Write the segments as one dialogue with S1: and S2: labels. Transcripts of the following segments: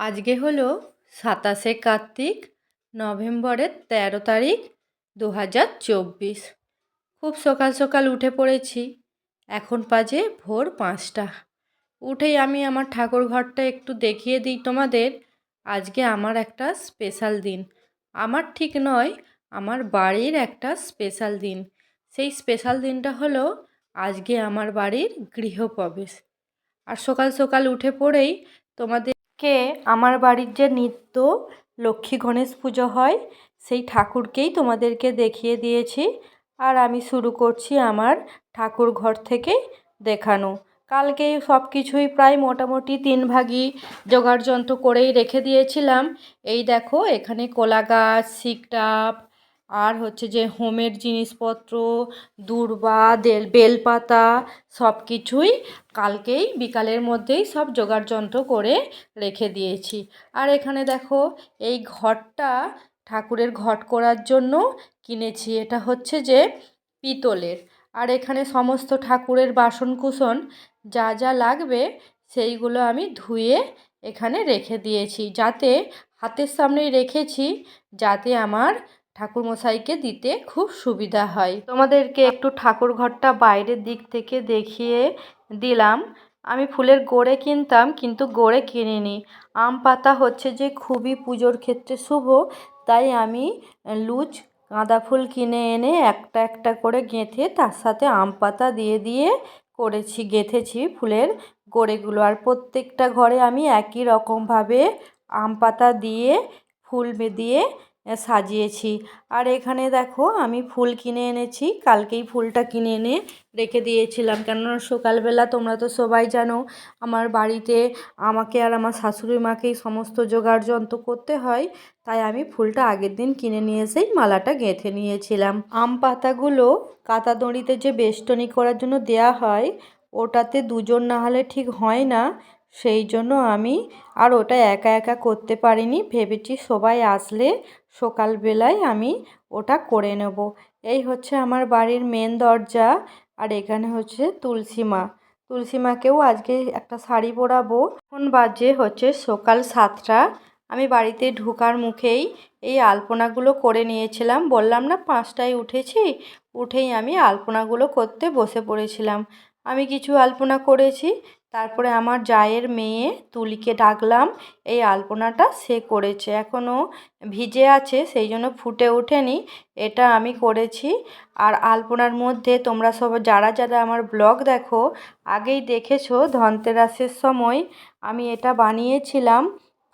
S1: আজকে হলো সাতাশে কার্তিক, নভেম্বরের তেরো তারিখ দু হাজার চব্বিশ। খুব সকাল সকাল উঠে পড়েছি। এখন বাজে ভোর পাঁচটা। উঠেই আমি আমার ঠাকুর ঘরটা একটু দেখিয়ে দিই তোমাদের। আজকে আমার একটা স্পেশাল দিন। আমার ঠিক নয়, আমার বাড়ির একটা স্পেশাল দিন। সেই স্পেশাল দিনটা হলো আজকে আমার বাড়ির গৃহপ্রবেশ। আর সকাল সকাল উঠে পড়েই তোমাদেরকে আমার বাড়ির যে নিত্য লক্ষ্মী গণেশ পুজো হয়, সেই ঠাকুরকেই তোমাদেরকে দেখিয়ে দিয়েছি। আর আমি শুরু করছি আমার ঠাকুর ঘর থেকে দেখানো। কালকেই সব কিছুই প্রায় মোটামুটি তিন ভাগই জোগাড় যন্ত্র করেই রেখে দিয়েছিলাম। এই দেখো, এখানে কলা গাছ শিকটাপ আর হচ্ছে যে হোমের জিনিসপত্র, দূর্বা, দেল, বেলপাতা সব কিছুই কালকেই বিকালের মধ্যেই সব জোগাড় যন্ত্র করে রেখে দিয়েছি। আর এখানে দেখো, এই ঘরটা ঠাকুরের ঘট করার জন্য কিনেছি। এটা হচ্ছে যে পিতলের। আর এখানে সমস্ত ঠাকুরের বাসনকুসন যা যা লাগবে সেইগুলো আমি ধুয়ে এখানে রেখে দিয়েছি। যাতে হাতের সামনেই রেখেছি, যাতে আমার ঠাকুরমশাইকে দিতে খুব সুবিধা হয়। তোমাদেরকে একটু ঠাকুর ঘরটা বাইরের দিক থেকে দেখিয়ে দিলাম। আমি ফুলের গোড়ে কিনতাম, কিন্তু গোড়ে কিনিনি। আম পাতা হচ্ছে যে খুবই পুজোর ক্ষেত্রে শুভ, তাই আমি লুজ গাঁদা ফুল কিনে এনে একটা একটা করে গেঁথে তার সাথে আম পাতা দিয়ে দিয়ে করেছি, গেঁথেছি ফুলের গোড়েগুলো। আর প্রত্যেকটা ঘরে আমি একই রকমভাবে আম পাতা দিয়ে, ফুল দিয়ে সাজিয়েছি। আর এখানে দেখো, আমি ফুল কিনে এনেছি। কালকেই ফুলটা কিনে এনে রেখে দিয়েছিলাম। কেননা সকালবেলা তোমরা তো সবাই জানো, আমার বাড়িতে আমাকে আর আমার শাশুড়ি মাকেই সমস্ত জোগাড় যন্ত্র করতে হয়। তাই আমি ফুলটা আগের দিন কিনে নিয়ে এসেই মালাটা গেঁথে নিয়েছিলাম। আম পাতাগুলো কাতা দড়িতে যে বেষ্টনী করার জন্য দেয়া হয়, ওটাতে দুজন না হলে ঠিক হয় না। সেই জন্য আমি আর ওটা একা একা করতে পারিনি। ভেবেছি সবাই আসলে সকালবেলায় আমি ওটা করে নেব। এই হচ্ছে আমার বাড়ির মেন দরজা আর এখানে হচ্ছে তুলসী মা। তুলসী মাকেও আজকে একটা শাড়ি পরাবো। এখন বাজে হচ্ছে সকাল সাতটা। আমি বাড়িতে ঢুকার মুখেই এই আলপনাগুলো করে নিয়েছিলাম। বললাম, না, পাঁচটায় উঠেছি। উঠেই আমি আলপনাগুলো করতে বসে পড়েছিলাম। আমি কিছু আলপনা করেছি। তারপরে আমার জায়ের মেয়ে তুলিকে ডাকলাম। এই আলপনাটা সে করেছে। এখনও ভিজে আছে, সেই জন্য ফুটে ওঠেনি। এটা আমি করেছি। আর আলপনার মধ্যে তোমরা সব, যারা যারা আমার ব্লগ দেখো, আগেই দেখেছ ধনতেরাসের সময়, আমি এটা বানিয়েছিলাম।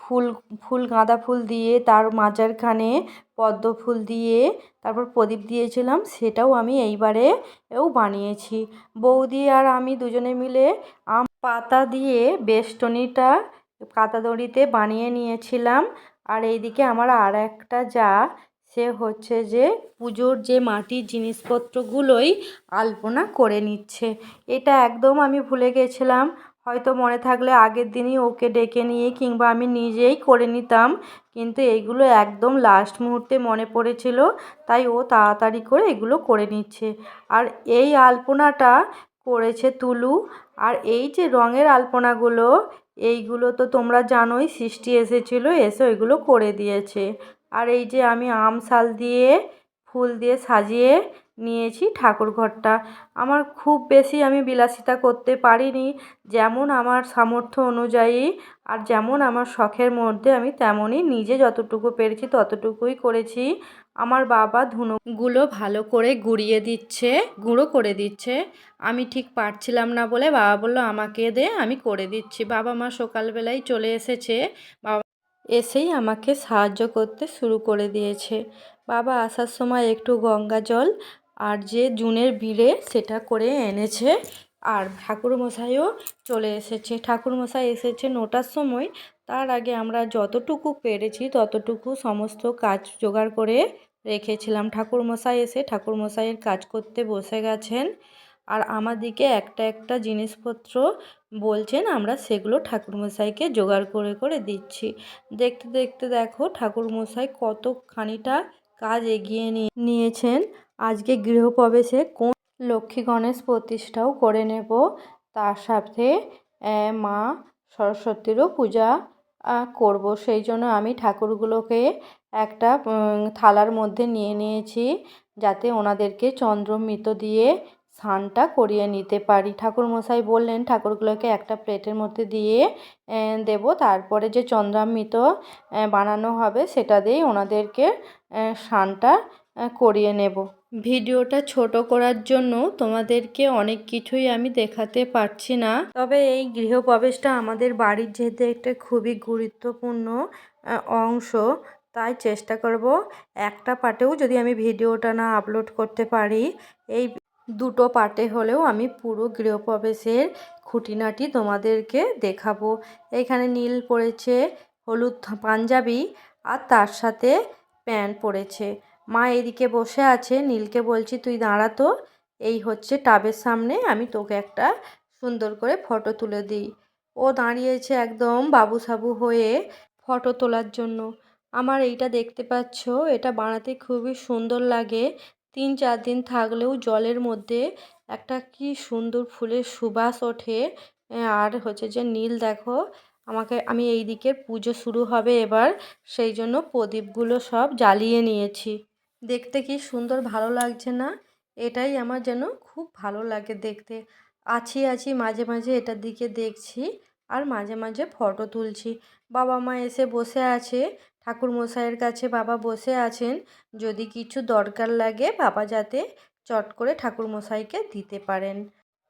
S1: ফুল ফুল গাঁদা ফুল দিয়ে তার মাঝারখানে পদ্ম ফুল দিয়ে, তারপর প্রদীপ দিয়েছিলাম, সেটাও আমি এইবারে এও বানিয়েছি। বৌদি আর আমি দুজনে মিলে আম পাতা দিয়ে বেষ্টনীটা কাতা দড়িতে বানিয়ে নিয়েছিলাম। আর এইদিকে আমার আর একটা যা, সে হচ্ছে যে পুজোর যে মাটির জিনিসপত্রগুলোই আলপনা করে নিচ্ছে। এটা একদম আমি ভুলে গেছিলাম। হয়তো মনে থাকলে আগের দিনই ওকে ডেকে নিয়ে কিংবা আমি নিজেই করে নিতাম। কিন্তু এইগুলো একদম লাস্ট মুহূর্তে মনে পড়েছিল, তাই ও তাড়াতাড়ি করে এগুলো করে নিচ্ছে। আর এই আলপনাটা করেছে তুলু। আর এই যে রঙের আলপনাগুলো, এইগুলো তো তোমরা জানোই সৃষ্টি এসেছিল, এসে ওইগুলো করে দিয়েছে। আর এই যে আমি আম শাল দিয়ে ফুল দিয়ে সাজিয়ে নিয়েছি ঠাকুর ঘরটা। আমার খুব বেশি আমি বিলাসিতা করতে পারিনি। যেমন আমার সামর্থ্য অনুযায়ী আর যেমন আমার শখের মধ্যে আমি তেমনই নিজে যতটুকু পেরেছি ততটুকুই করেছি। আমার বাবা ধুনোগুলো ভালো করে গুঁড়িয়ে দিচ্ছে, গুঁড়ো করে দিচ্ছে। আমি ঠিক পারছিলাম না বলে বাবা বলল, আমাকে দে, আমি করে দিচ্ছি। বাবা মা সকালবেলায় চলে এসেছে। বাবা এসেই আমাকে সাহায্য করতে শুরু করে দিয়েছে। বাবা, আসার সময় একটু গঙ্গা জল আর যে জুনের বিড়ে সেটা করে এনেছে। আর ঠাকুরমশাইও চলে এসেছে। ঠাকুরমশাই এসেছে নটার সময়। তার আগে আমরা যতটুকু পেরেছি, ততটুকু সমস্ত কাজ জোগাড় করে রেখেছিলাম। ঠাকুরমশাই এসে ঠাকুরমশাইয়ের কাজ করতে বসে গেছেন। আর আমাদিকে একটা একটা জিনিসপত্র বলছেন, আমরা সেগুলো ঠাকুরমশাইকে জোগাড় করে করে দিচ্ছি। দেখতে দেখতে দেখো, ঠাকুরমশাই কতখানিটা কাজ এগিয়ে নিয়েছেন। আজকে গৃহপ্রবেশে কোন লক্ষ্মী গণেশ প্রতিষ্ঠাও করে নেব, তার সাথে মা সরস্বতীরও পূজা করব। সেই জন্য আমি ঠাকুরগুলোকে একটা থালার মধ্যে নিয়ে নিয়েছি, যাতে ওনাদেরকে চন্দ্রমৃত দিয়ে স্নানটা করিয়ে নিতে পারি। ঠাকুরমশাই বললেন, ঠাকুরগুলোকে একটা প্লেটের মধ্যে দিয়ে দেব। তারপরে যে চন্দ্রামৃত বানানো হবে, সেটা দিয়েই ওনাদেরকে স্নানটা করিয়ে নেব। ভিডিওটা ছোট করার জন্য তোমাদেরকে অনেক কিছুই আমি দেখাতে পারছি না। তবে এই গৃহপ্রবেশটা আমাদের বাড়ির যেহেতু একটা খুবই গুরুত্বপূর্ণ অংশ, তাই চেষ্টা করব একটা পার্টেও যদি আমি ভিডিওটা না আপলোড করতে পারি। এই দুটো পার্টে হলেও আমি পুরো গৃহপ্রবেশের খুঁটিনাটি তোমাদেরকে দেখাবো। এখানে নীল পড়েছে, হলুদ পাঞ্জাবি আর তার সাথে প্যান্ট পরেছে মা এদিকে বসে আছে, নীলকে বলছি, তুই দাঁড়াতো এই হচ্ছে টাবের সামনে, আমি তোকে একটা সুন্দর করে ফটো তুলে দিই। ও দাঁড়িয়েছে একদম বাবু সাবু হয়ে ফটো তোলার জন্য। আমার এইটা দেখতে পাচ্ছ, এটা বানাতে খুবই সুন্দর লাগে তিন চার দিন থাকলেও জলের মধ্যে একটা কি সুন্দর ফুলের সুবাস ওঠে। আর হচ্ছে যে নীল দেখো, আমাকে, আমি এই দিকের পুজো শুরু হবে এবার, সেই জন্য প্রদীপগুলো সব জ্বালিয়ে নিয়েছি। দেখতে কি সুন্দর, ভালো লাগছে না? এটাই আমার যেন খুব ভালো লাগে দেখতে। আছি আছি, মাঝে মাঝে এটার দিকে দেখছি, আর মাঝে মাঝে ফটো তুলছি। বাবা মা এসে বসে আছে ঠাকুর মশাইয়ের কাছে বাবা বসে আছেন। যদি কিছু দরকার লাগে বাবা যাতে চট করে ঠাকুর মশাইকে দিতে পারেন।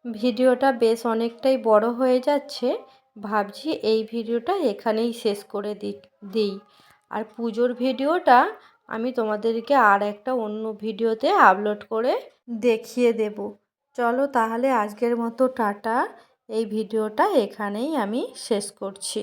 S1: ভিডিওটা বেশ অনেকটাই বড় হয়ে যাচ্ছে। ভাবছি এই ভিডিওটা এখানেই শেষ করে দিই। আর পুজোর ভিডিওটা আমি তোমাদেরকে আর একটা অন্য ভিডিওতে আপলোড করে দেখিয়ে দেব। চলো তাহলে আজকের মতো টাটা। এই ভিডিওটা এখানেই আমি শেষ করছি।